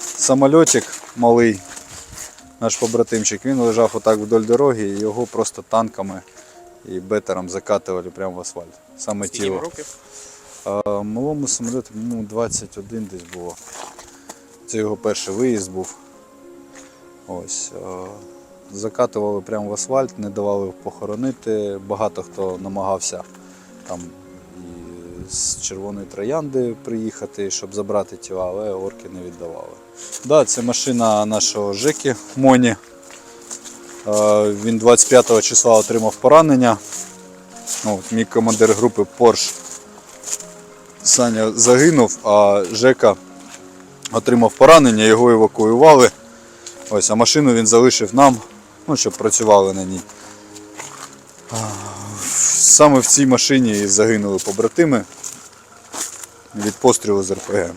Самольотик малий, наш побратимчик, він лежав отак вдоль дороги і його просто танками і бетером закатували прямо в асфальт. Саме Скільки тіло. років? А, малому самоліту ну, 21 десь було. Це його перший виїзд був. Ось. а, Закатували прямо в асфальт, не давали похоронити. Багато хто намагався там і з червоної троянди приїхати, щоб забрати тіла, але орки не віддавали. Да, це машина нашого Жеки Моні. Е, Він 25 числа отримав поранення. Ну, от мій командир групи Порш Саня загинув, а Жека отримав поранення, його евакуювали. Ось, а машину він залишив нам, ну, щоб працювали на ній. Саме в цій машині і загинули побратими від пострілу з РПГ.